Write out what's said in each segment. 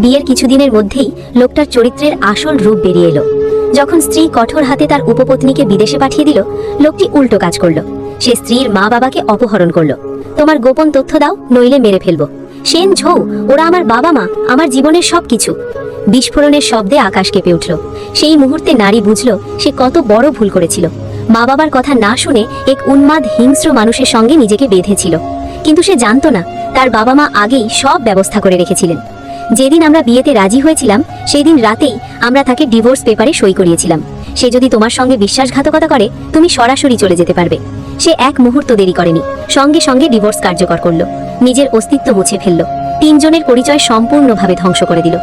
বিয়ের কিছুদিনের মধ্যেই লোকটার চরিত্রের আসল রূপ বেরিয়ে এলো। যখন স্ত্রী কঠোর হাতে তার উপপত্নীকে বিদেশে পাঠিয়ে দিল, লোকটি উল্টো কাজ করল। সে স্ত্রীর মা বাবাকে অপহরণ করল। তোমার গোপন তথ্য দাও, নইলে মেরে ফেলব। সেন ঝৌ, ওরা আমার বাবা মা, আমার জীবনের সবকিছু। বিস্ফোরণের শব্দে আকাশ কেঁপে উঠল। সেই মুহূর্তে নারী বুঝল, সে কত বড় ভুল করেছিল। মা বাবার কথা না শুনে এক উন্মাদ হিংস্র মানুষের সঙ্গে নিজেকে বেঁধেছিল। কিন্তু সে জানতো না, তার বাবা মা আগেই সব ব্যবস্থা করে রেখেছিলেন। যেদিন আমরা বিয়েতে রাজি হয়েছিলাম সেই দিন রাতেই আমরা তাকে ডিভোর্স পেপারে সই করিয়েছিলাম। সে যদি তোমার সঙ্গে বিশ্বাসঘাতকতা করে, তুমি সরাসরি চলে যেতে পারবে। সে এক মুহূর্ত দেরি করেনি, সঙ্গে সঙ্গে ডিভোর্স কার্যকর করল। নিজের অস্তিত্ব মুছে ফেলল। তিনজনের পরিচয় সম্পূর্ণভাবে ধ্বংস করে দিল।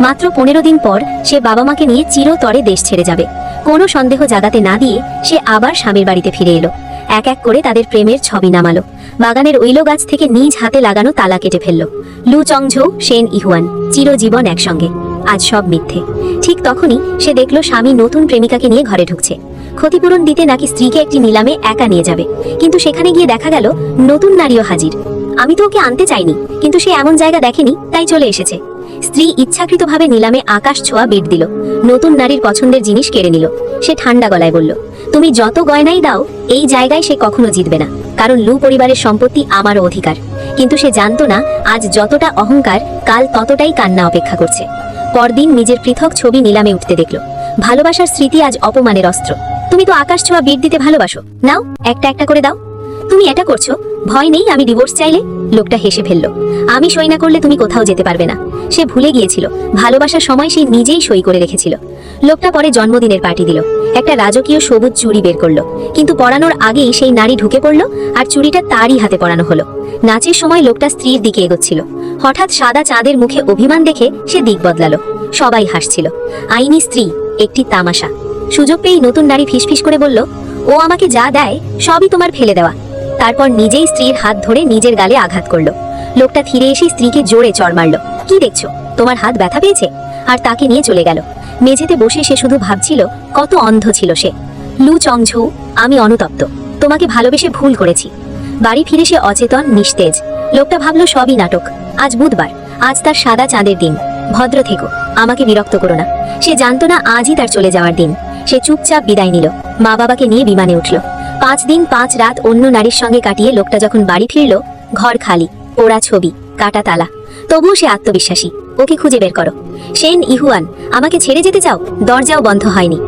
মাত্র পনেরো দিন পর সে বাবা মাকে নিয়ে চিরতরে দেশ ছেড়ে যাবে। কোনো সন্দেহ জাগাতে না দিয়ে সে আবার স্বামীর বাড়িতে ফিরে এলো। এক এক করে তাদের প্রেমের ছবি নামালো। বাগানের ঐল গাছ থেকে নিজ হাতে লাগানো তালা কেটে ফেলল। লু চংঝৌ সেন ইহুয়ান, চিরজীবন একসঙ্গে। আজ সব মিথ্যে। ঠিক তখনই সে দেখল স্বামী নতুন প্রেমিকাকে নিয়ে ঘরে ঢুকছে। ক্ষতিপূরণ দিতে নাকি স্ত্রীকে একটি নিলামে একা নিয়ে যাবে। কিন্তু সেখানে গিয়ে দেখা গেল, নতুন নারীও হাজির। আমি তো ওকে আনতে চাইনি, কিন্তু সে এমন জায়গা দেখেনি, তাই চলে এসেছে। স্ত্রী ইচ্ছাকৃতভাবে নিলামে আকাশ ছোঁয়া বিট দিল। নতুন নারীর পছন্দের জিনিস কেড়ে নিল। সে ঠান্ডা গলায় বলল, তুমি যত গয়নাই দাও, এই জায়গায় সে কখনো জিতবে না। কারণ লু পরিবারের সম্পত্তি আমারও অধিকার। কিন্তু সে জানতো না, আজ যতটা অহংকার, কাল ততটাই কান্না অপেক্ষা করছে। পরদিন নিজের পৃথক ছবি নিলামে উঠতে দেখল। ভালোবাসার স্মৃতি আজ অপমানের অস্ত্র। তুমি তো আকাশ ছোঁয়া বিট দিতে ভালোবাসো। নাও, একটা একটা করে দাও। তুমি এটা করছ? ভয় নেই, আমি ডিভোর্স চাইলে? লোকটা হেসে ফেলল। আমি সই না করলে তুমি কোথাও যেতে পারবে না। সে ভুলে গিয়েছিল। ভালোবাসার সময় সে নিজেই সই করে রেখেছিল। লোকটা পরে জন্মদিনের পার্টি দিল। একটা রাজকীয় সবুজ চুড়ি বের করল। কিন্তু পরানোর আগেই সেই নারী ঢুকে পড়ল আর চুড়িটা তারই হাতে পরানো হলো। নাচের সময় লোকটা স্ত্রীর দিকে এগোচ্ছিল। হঠাৎ সাদা চাঁদের মুখে অভিমান দেখে সে দিক বদলালো। সবাই হাসছিল। আইনি স্ত্রী, একটি তামাশা। সুযোগ পেয়েই নতুন নারী ফিসফিস করে বলল, ও আমাকে যা দেয়, সবই তোমার ফেলে দেওয়া। তারপর নিজেই স্ত্রীর হাত ধরে নিজের গালে আঘাত করল। লোকটা ফিরে এসে স্ত্রীকে জোরে চড় মারলো। কি দেখছ? তোমার হাত ব্যথা পেয়েছে? আর তাকে নিয়ে চলে গেল। মেঝেতে বসে সে শুধু ভাবছিল, কত অন্ধ ছিল সে। লু চংঝৌ, আমি অনুতপ্ত। তোমাকে ভালোবেসে ভুল করেছি। বাড়ি ফিরে সে অচেতন, নিস্তেজ। লোকটা ভাবলো, সবই নাটক। আজ বুধবার। আজ তার সাদা চাঁদের দিন। ভদ্র থেকো, আমাকে বিরক্ত করো না। সে জানতো না, আজই তার চলে যাওয়ার দিন। সে চুপচাপ বিদায় নিল। মা বাবাকে নিয়ে বিমানে উঠল। পাঁচ দিন পাঁচ রাত অন্য নারীর সঙ্গে কাটিয়ে লোকটা যখন বাড়ি ফিরল, ঘর খালি ওরা ছবি, কাটা তালা। তবুও সে আত্মবিশ্বাসী। ওকে খুঁজে বের করো। সেন, ইহুয়ান, আমাকে ছেড়ে যেতে চাও? দরজাও বন্ধ হয়নি।